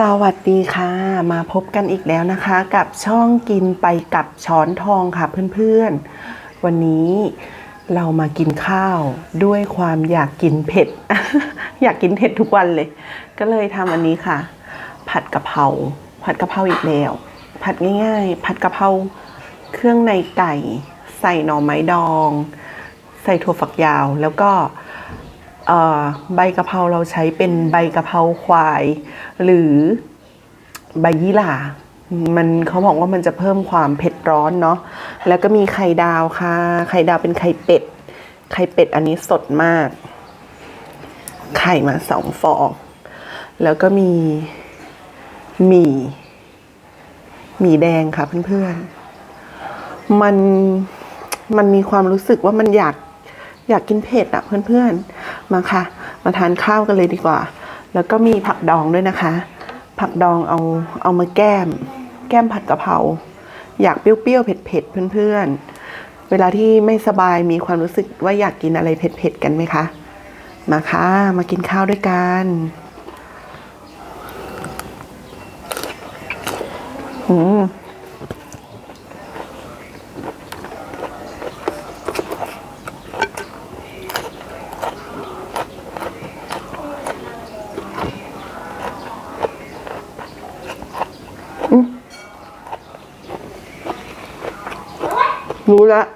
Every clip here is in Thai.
สวัสดีค่ะ มาพบกันอีกแล้วนะคะ กับช่องกินไปกับช้อนทองค่ะเพื่อนๆ วันนี้เรามากินข้าวด้วยความอยากกินเผ็ด อยากกินเผ็ดทุกวันเลย ก็เลยทำอันนี้ค่ะ ผัดกะเพราผัดกะเพราอีกแล้ว ผัดง่ายๆ ผัดกะเพราเครื่องในไก่ ใส่หน่อไม้ดอง ใส่ถั่วฝักยาวแล้วก็ ใบกะเพราเราใช้เป็นใบกะเพราควาย หรือใบยี่หร่ามันเขาบอกว่ามันจะเพิ่มความเผ็ดร้อนเนาะแล้วก็มีไข่ดาวค่ะ ไข่ดาวเป็นไข่เป็ด ไข่เป็ดอันนี้สดมาก ไข่มาสองฟอง แล้วก็มีหมี่หมี่แดงค่ะเพื่อนๆมันมันมีความรู้สึกว่ามันอยากอยากกินเผ็ดอะเพื่อนๆ มาค่ะ มาทานข้าวกันเลยดีกว่า แล้วก็มีผักดองด้วยนะคะ ผักดองเอาเอามาแก้ม แก้มผัดกะเพราอยากเปรี้ยวๆเผ็ดๆเพื่อนๆ เวลาที่ไม่สบายมีความรู้สึกว่าอยากกินอะไรเผ็ดๆกันไหมคะ มาค่ะ มากินข้าวด้วยกันอืม รู้แล้ว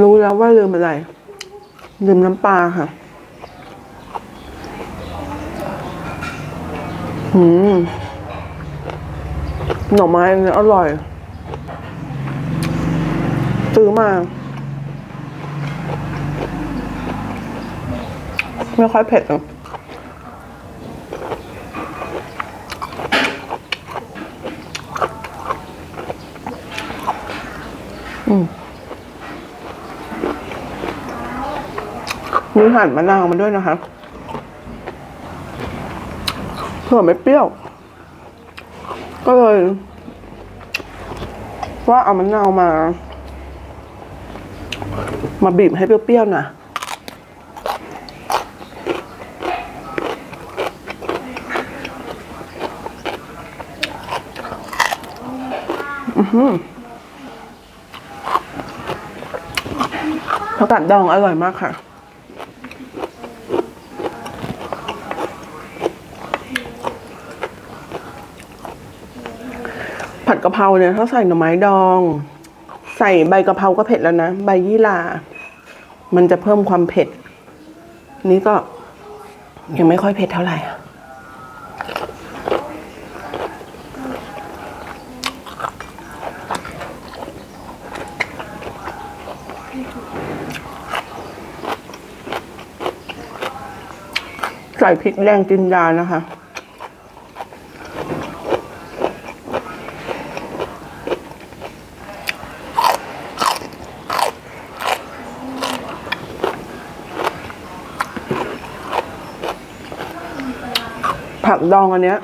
รู้แล้วว่าลืมอะไร ลืมน้ำปลาค่ะหืม หน่อไม้อันนี้อร่อย ซื้อมา ไม่ค่อยเผ็ดอะ หั่นมะนาวมาด้วยนะคะเผื่อไม่เปรี้ยว ก็เลย ว่าเอามะนาวมา มาบีบให้เปรี้ยวๆนะอือหือผักกาดดองอร่อยมากค่ะ ผัดกะเพราเนี่ยถ้าใส่หน่อไม้ดอง ใส่ใบกะเพราก็เผ็ดแล้วนะใบยี่หร่ามันจะเพิ่มความเผ็ด นี่ก็ยังไม่ค่อยเผ็ดเท่าไหร่ใส่พริกแดงจินดานะคะ ผักดองอันเนี้ย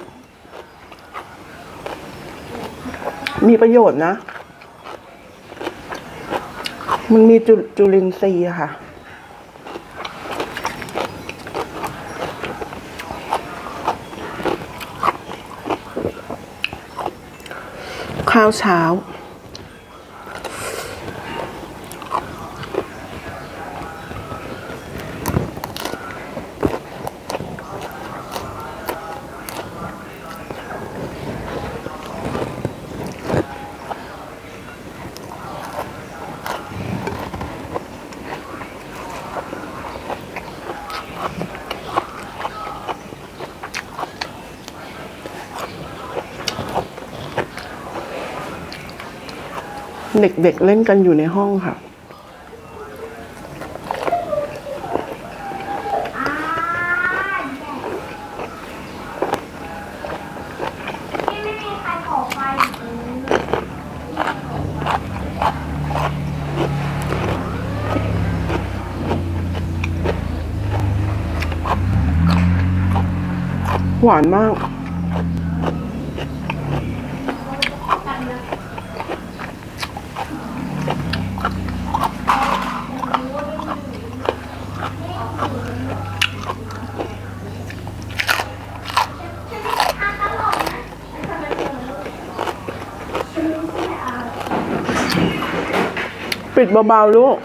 มีประโยชน์นะ มันมีจุจุลินทรีย์ค่ะ ข้าวเช้า เด็กๆเล่นกันอยู่ในห้องค่ะ หวานมาก ปิดเบาๆลูก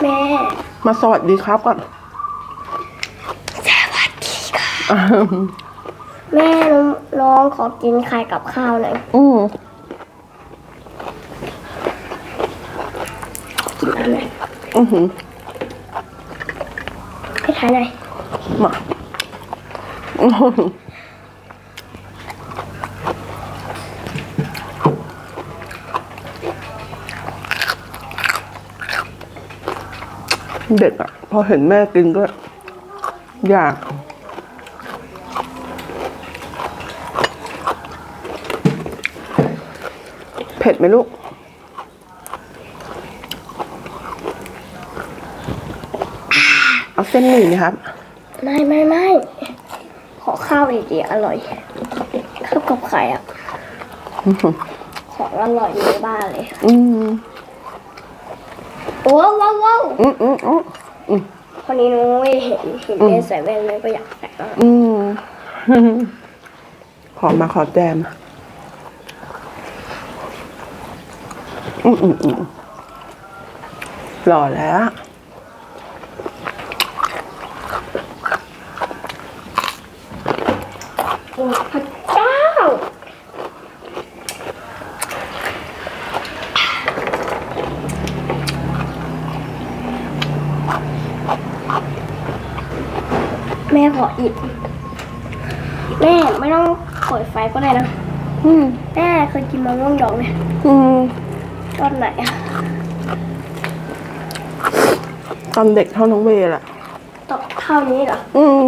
แม่ มาสวัสดีครับก่อนสวัสดีค่ะแม่น้องน้องขอกินไข่กับข้าวหน่อยอืมกินอันไหนอือหือให้ทานหน่อยมาอื้อหือ เด็กอะพอเห็นแม่กินก็ อยาก เผ็ดไหมลูก เอาเส้นหมี่ไหมครับ ไม่ไม่ไม่ขอข้าวอีกดีอร่อยข้าวกับไข่อะ ของอร่อยในบ้านเลย อืม ว้าวว้าวว้าวอืมอืมอืมคนนี้นุ้ยเห็นเห็นแม่ใส่แว่นแม่ก็อยากใส่บ้างอืมขอมาขอแจมอืมอืมอืมหล่อแล้ว โอ้พระเจ้า แม่ขออีกแม่ไม่ต้องเปิดไฟก็ได้นะอืมแม่เคยกินมะม่วงดองไหมอืมตอนไหนอะตอนเด็กเท่าน้องเวย์แหละตอนเท่านี้เหรอ อืม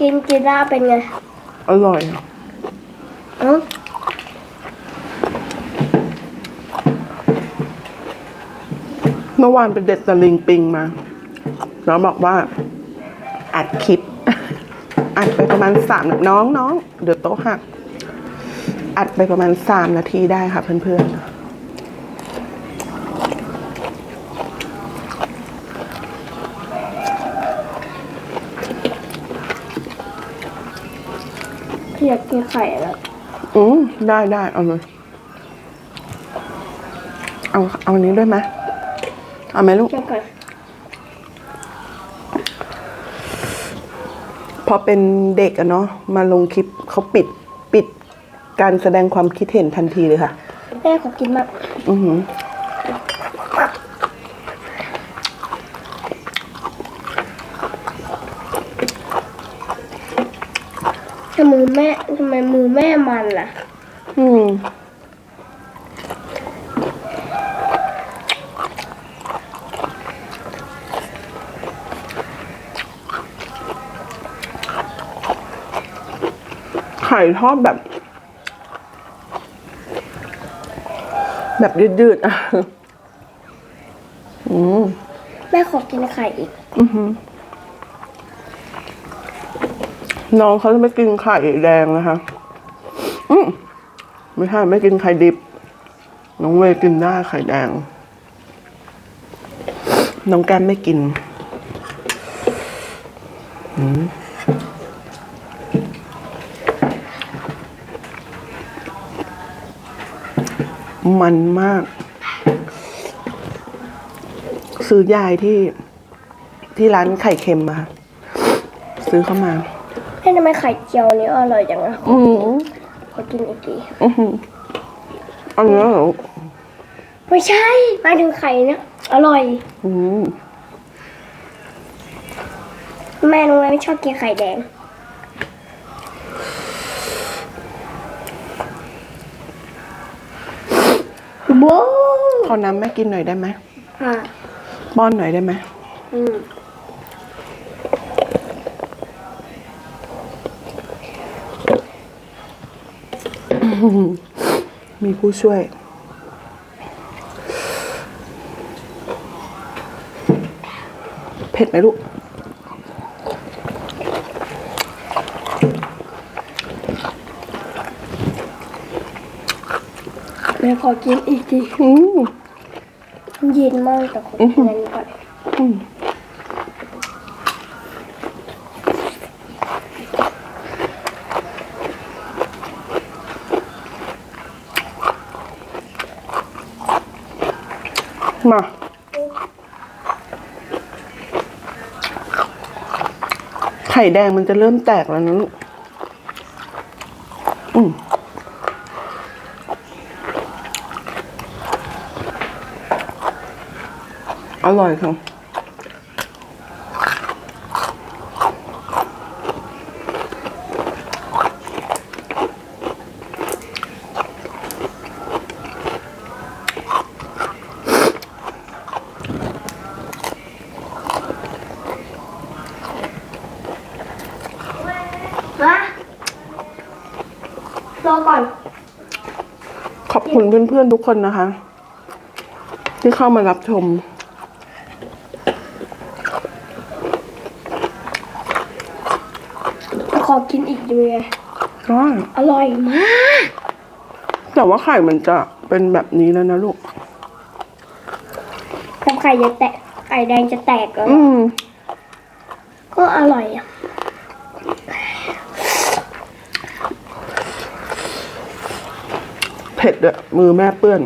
กินกินได้เป็นไงอร่อยอืมเมื่อวานไปเด็ดตะลิงปิงมา แล้วบอกว่าอัดคลิป อัดไปประมาณสามน้องน้องเดี๋ยวโต๊ะหัก อัดไปประมาณสามนาทีได้ค่ะเพื่อนๆอยากกินไข่แล้วอืมได้ได้เอาเลย เอา เอาอันนี้ด้วยไหมเอาไหมลูกเดี๋ยวก่อน พอเป็นเด็กอะเนาะมาลงคลิปเขาปิดปิดการแสดงความคิดเห็นทันทีเลยค่ะ แม่ขอกินมากอือหือทำมือแม่ทำไมมือแม่มันล่ะ อืม ข่ทอดแบบ แบบยืดๆอะอืมแม่ขอกินไข่อีก อือหือน้องเขาจะไม่กินไข่แดงนะคะ อืมไม่ใช่ไม่กินไข่ดิบ น้องเวย์กินได้ไข่แดง น้องแก้มไม่กิน อืม มันมาก ซื้อยายที่ที่ร้านไข่เค็มมาค่ะซื้อเข้ามาแม่ทำไมไข่เจียวนี้อร่อยจังอะอืมขอกินอีกทีอือหืออันนี้เหรอไม่ใช่หมายถึงไข่เนี่ยอร่อย อืมแม่รู้ไหมไม่ชอบกินไข่แดง โบ้ขอน้ำแม่กินหน่อยได้ไหมอะ ป้อนหน่อยได้ไหมอืมมีผู้ช่วย เผ็ดไหมลูก ขอกินอีกทีอืมเย็นมากแต่ขอกินอันนี้ก่อนอืมมาไข่แดงมันจะเริ่มแตกแล้วนะลูก อืม อร่อยค่ะมารอก่อน ขอบคุณเพื่อนๆทุกคนนะคะ ที่เข้ามารับชม ขอกินอีกด้วยก็อร่อยมาก แต่ว่าไข่มันจะเป็นแบบนี้แล้วนะลูกกับไข่จะแตก ไข่แดงจะแตกแล้วอืมก็อร่อยอะเผ็ดด้วยมือแม่เปื้อน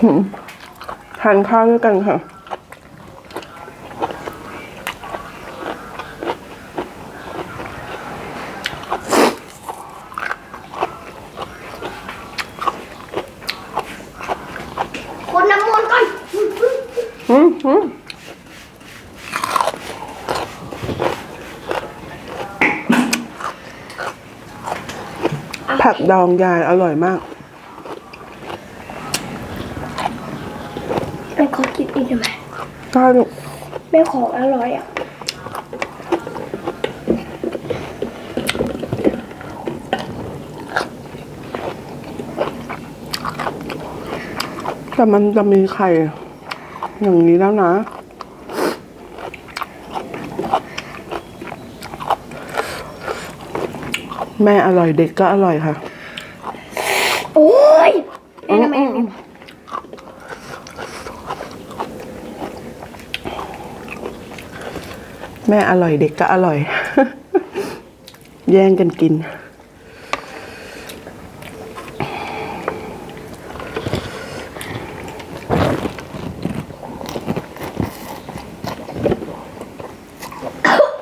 หืมทานข้าวด้วยกันค่ะ คนน้ำมนต์ก่อนอืมอืมผักดองยายอร่อยมาก แม่ขอกินอีกได้ไหม ได้ลูกแม่ของอร่อยอะแต่มันจะมีไข่ อย่างนี้แล้วนะแม่อร่อยเด็กก็อร่อยค่ะ โอ้ยแม่ทำไม อืม แม่อร่อยเด็กก็อร่อย แย่งกันกิน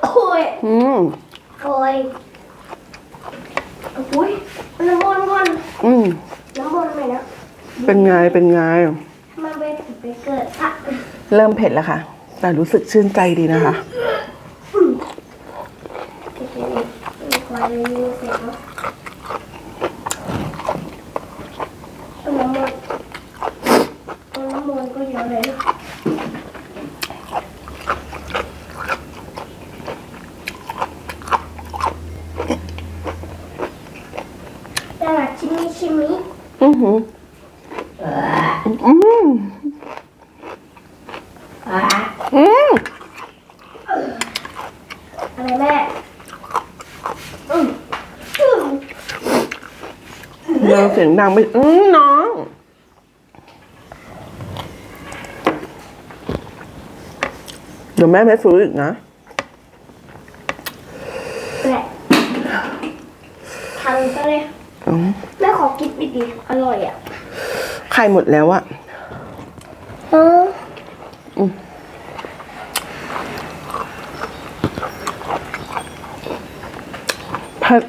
โอ้ย อืม โอ้ยโอ้ยน้ำมนต์ก่อนอืม น้ำมนต์ไหมนะ เป็นไง เป็นไง มันไปถึงไปเกิดอะ เริ่มเผ็ดแล้วค่ะ แต่รู้สึกชื่นใจดีนะคะ เดี๋ยวๆๆควายเลยมีเสียงเนอะเอาน้ำมนต์ เอาน้ำมนต์ก็เยอะเลยนะตลาดชิมิชิมิ อือหืออืม อะ อืม อะไรแม่อืมอืม เดี๋ยวเสียงดังไปอืมน้องเดี๋ยวแม่ไม่ฟื้นอีกนะแหละทันซะเลย อืมแม่ขอกินอีกดิอร่อยอะ ไข่หมดแล้วอะ เออ เผ็ด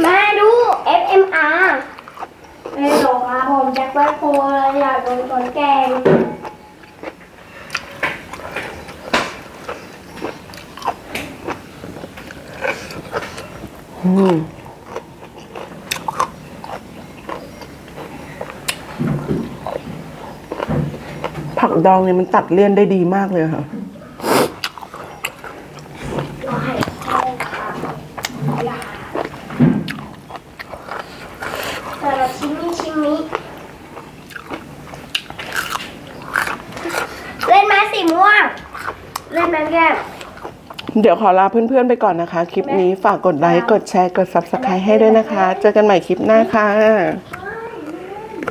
แม่ดู FMR แม่บอกมาผมแจ็คแบ็คโฮเลยอยากโดนคนแกล้ง อืม ผักดองเนี่ยมันตัดเลี่ยนได้ดีมากเลยค่ะ เราให้เข้าค่ะอย่าแต่ละชิมิชิมิเล่นไหมสีม่วง เล่นไหมแก้ม เดี๋ยวขอลาเพื่อนๆไปก่อนนะคะ คลิปนี้ฝากกดไลค์ กดแชร์ กด subscribe ให้ด้วยนะคะ เจอกันใหม่คลิปหน้าค่ะ